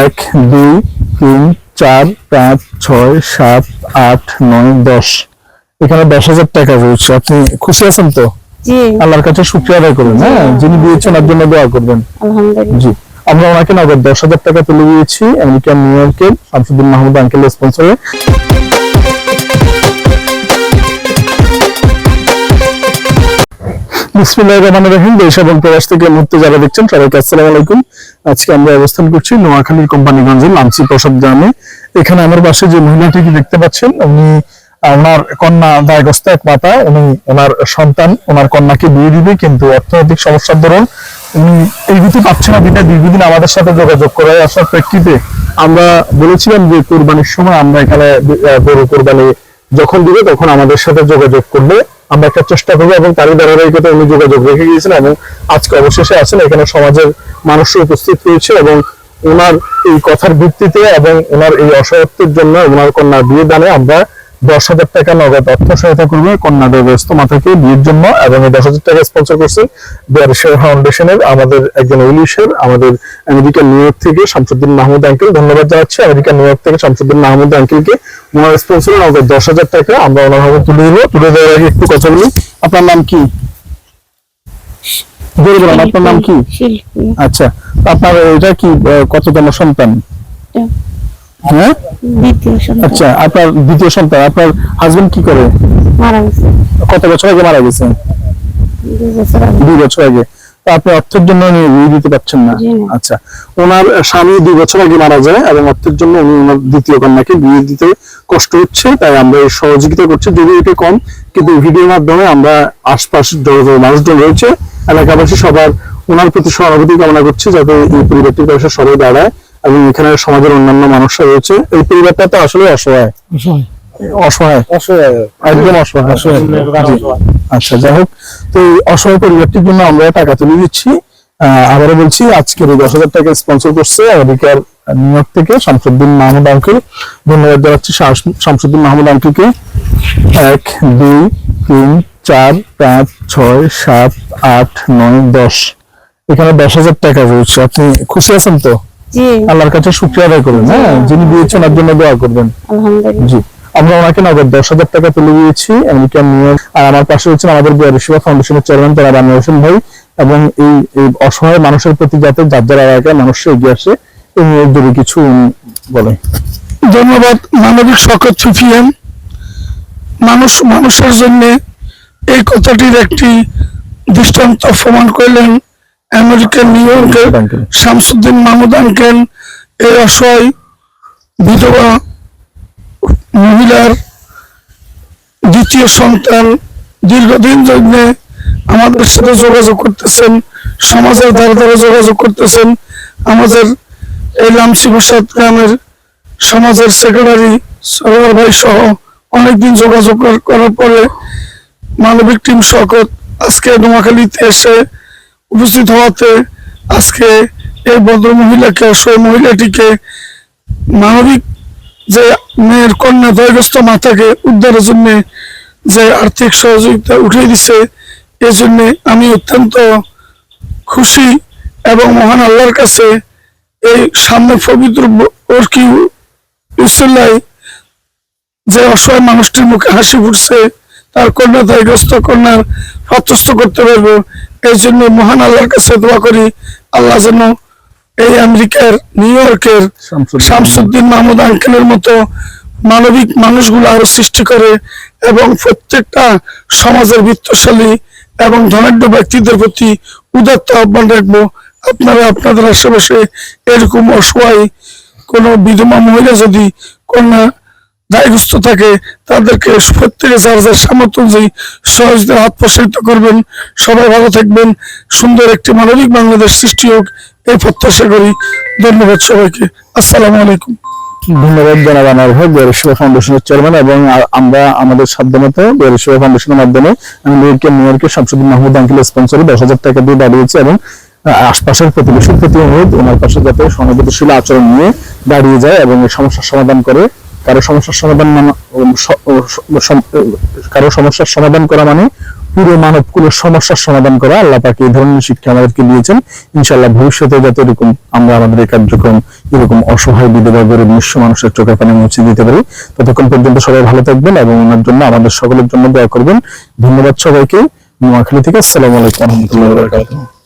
এক দুই তিন চার পাঁচ ছয় সাত আট নয় দশ। এখানে দশ হাজার টাকা রয়েছে। আপনি খুশি আছেন তো? আল্লাহর কাছে শুক্রিয়া আদায় করবেন হ্যাঁ? যিনি দিয়েছেন ওর জন্য দোয়া করবেন। জি। আমরা ওনাকে নগদ দশ হাজার টাকা তুলে দিয়েছি আমেরিকান নিউ ইয়র্কের শামসুদ্দিন মাহমুদ আঙ্কেল স্পন্সরে দেখছেন সবাইকে আসসালামু আলাইকুম। আজকে আমরা অবস্থান করছি নোয়াখালীর কোম্পানিগঞ্জের লামসি প্রসাদ গ্রামে। এখানে আমার পাশে যে মহিলাটিকে দেখতে পাচ্ছেন, উনি ওনার কন্যা দায়গ্রস্ত এক মাতা, উনি ওনার সন্তান, ওনার কন্যাকে বিয়ে দিবে, কিন্তু অর্থনৈতিক সমস্যার দরুন উনি এগোতে পারছে না, বিনা দীর্ঘদিন আমাদের সাথে যোগাযোগ করে আসার প্রেক্ষিতে। আমরা বলেছিলাম যে কোরবানির সময় আমরা এখানে গরু কোরবানি যখন দিবে, তখন আমাদের সাথে যোগাযোগ করলে আমরা একটা চেষ্টা করব এবং তারই ধারাবাহিকতা উনি যোগাযোগ রেখে গিয়েছেন এবং আজকে অবশেষে আছেন। এখানে সমাজের মানুষ উপস্থিত হয়েছে এবং ওনার এই কথার ভিত্তিতে এবং ওনার এই অসহায়ত্বের জন্য ওনার কন্যার বিয়ে দানে আমরা দশ হাজার টাকা নগদ অর্থ সহায়তা করবে। কন্যা ব্যস্ত মাথাকে বিয়ের জন্য এবং এই দশ হাজার টাকা স্পন্সর করছে। বিয়ারিশের ফাউন্ডেশনের, আমাদের একজন ইলিশের আমাদের আমেরিকা নিউ ইয়র্ক থেকে শামসুদ্দিন মাহমুদ আঙ্কেল ধন্যবাদ জানাচ্ছি আমেরিকা নিউ ইয়র্ক থেকে শামসুদ্দিন মাহমুদ আঙ্কেলকে ওনার স্পন্সরে নগদ দশ হাজার টাকা আমরা ওনার হাতে তুলে দেবো। তুলে দেওয়ার আগে একটু কথা বলি। আপনার নাম কি? বলুন আপনার নাম কি? আচ্ছা আপনার এটা কি কততম সন্তান? হ্যাঁ? আচ্ছা আপনার দ্বিতীয় সন্তান আপনার হাজবেন্ড কি করে? মারা গেছে। কত বছর আগে মারা গেছে? দুই বছর আগে। আপনি অর্থের জন্য উনি বিয়ে দিতে পারছেন না। আচ্ছা ওনার স্বামী দুই বছর আগে মারা যায় এবং অর্থের জন্য উনি ওনার দ্বিতীয় কন্যাকে বিয়ে দিতে কষ্ট হচ্ছে তাই আমরা এই সহযোগিতা করছি। যদিও এটা কম কিন্তু ভিডিওর মাধ্যমে আমরা আশপাশ যত মানুষজন রয়েছে এলাকাবাসী সবার ওনার প্রতি সহানুভূতি কামনা করছি যাতে এই পরিবারটির পাশে সবাই দাঁড়ায় এবং এখানে সমাজের অন্যান্য মানুষরা রয়েছে। এই পরিবারটা তো আসলে অসহায়। অসহায়। একদম অসহায়। জি। আচ্ছা যাই হোক। তো এই অসহায় পরিবারটির জন্য আমরা টাকা তুলে দিচ্ছি। আবারও বলছি আজকের এই দশ হাজার টাকা স্পন্সর করছে আমেরিকার নিউ ইয়র্ক থেকে শামসুদ্দিন মাহমুদ আঙ্কেল ধন্যবাদ জানাচ্ছি শামসুদ্দিন মাহমুদ আঙ্কেলকে এক দুই তিন চার পাঁচ ছয় সাত আট নয় দশ। এখানে দশ হাজার টাকা রয়েছে। আপনি খুশি আছেন তো? জি। আল্লাহর কাছে শুক্রিয়া আদায় করবেন হ্যাঁ? যিনি দিয়েছেন ওর জন্য দোয়া করবেন। জি। আমরা ওনাকে নগদ দশ হাজার টাকা তুলে দিয়েছি আমেরিকান ইয়র্ক আর আমার পাশে হচ্ছেন আমাদের বিহারিসেবা ফাউন্ডেশনের চেয়ারম্যান তারা রানা হোসেন ভাই এবং এই অসহায় মানুষের প্রতি যাতে যার যার এলাকায় মানুষ এগিয়ে আসে এই নিয়ে যদি কিছু বলেন ধন্যবাদ মানবিক শকত সুফিয়ান মানুষ মানুষের জন্য এই কথাটির একটি দৃষ্টান্ত প্রমাণ করলেন আমেরিকান নিউ ইয়র্কের। শামসুদ্দিন মাহমুদ আঙ্কেল এই অসহায় বিধবা মহিলার দ্বিতীয় সন্তান দীর্ঘদিন জন্য আমাদের সাথে যোগাযোগ করতেছেন, সমাজের ধারে ধারে যোগাযোগ করতেছেন। আমাদের এই লামসি গ্রামের সমাজের সেক্রেটারি সরোয়ার ভাই সহ অনেকদিন যোগাযোগ করার পরে মানবিক টিম শকত আজকে নোয়াখালীতে এসে উপস্থিত হওয়াতে আজকে এই ভদ্র মহিলাকে অসহায় মহিলাটিকে মানবিক যে মেয়ের কন্যা দয়গ্রস্ত মাতাকে উদ্ধারের জন্য যে আর্থিক সহযোগিতা উঠিয়ে দিছে এই জন্য আমি অত্যন্ত খুশি এবং মহান আল্লাহর কাছে এই সামনে পবিত্র ব- ওর কি যে অসহায় মানুষটির মুখে হাসি ফুটছে, তার কন্যা দায়গ্রস্ত কন্যার করতে পারব এই জন্য মহান আল্লাহর কাছে দোয়া করি, আল্লাহ যেন এই আমেরিকার নিউ ইয়র্কের শামসুদ্দিন মাহমুদ আঙ্কেলের মতো মানবিক মানুষগুলো আরও সৃষ্টি করে এবং প্রত্যেকটা সমাজের বৃত্তশালী এবং ধনাঢ্য ব্যক্তিদের প্রতি উদাত্ত আহ্বান রাখব। আপনারা আপনাদের আশেপাশে এরকম অসহায় কোনো বিধবা মহিলা যদি কন্যা দায়গ্রস্ত থাকে, তাদেরকে প্রত্যেকে যার যার সামর্থ্য অনুযায়ী সহজদের হাত প্রসারিত করবেন। সবাই ভালো থাকবেন। সুন্দর একটি মানবিক বাংলাদেশ সৃষ্টি হোক, এই প্রত্যাশা করি। ধন্যবাদ সবাইকে। আসসালামু আলাইকুম। ধন্যবাদ জানাব আমার ভাই বিহারিসেবা ফাউন্ডেশনের চেয়ারম্যান এবং আমরা আমাদের সাধ্যমতো বিহারিসেবা ফাউন্ডেশনের মাধ্যমে আমেরিকা নিউ ইয়র্কের শামসুদ্দিন মাহমুদ আঙ্কেল স্পন্সরে দশ হাজার টাকা দিয়ে দাঁড়িয়েছে এবং আশপাশের প্রতিবেশীর প্রতি অনুরোধ, ওনার পাশে যাতে সহানুভূতিশীল আচরণ নিয়ে দাঁড়িয়ে যায় এবং এই সমস্যার সমাধান করে কারও সমস্যার সমাধান কারও সমস্যার সমাধান করা মানে পুরো মানবকুলের সমস্যার সমাধান করা। আল্লাহ পাকে এই ধরনের শিক্ষা আমাদেরকে দিয়েছেন। ইনশাল্লাহ ভবিষ্যতে যাতে এরকম আমরা আমাদের এই কার্যক্রম এরকম অসহায়, বিধবা, গরিব, নিঃস্ব মানুষের চোখের পানি মুছে দিতে পারি। ততক্ষণ পর্যন্ত সবাই ভালো থাকবেন এবং ওনার জন্য, আমাদের সকলের জন্য দোয়া করবেন। ধন্যবাদ সবাইকে। নোয়াখালী থেকে আসসালামু আলাইকুম। রহমতুল্লাহ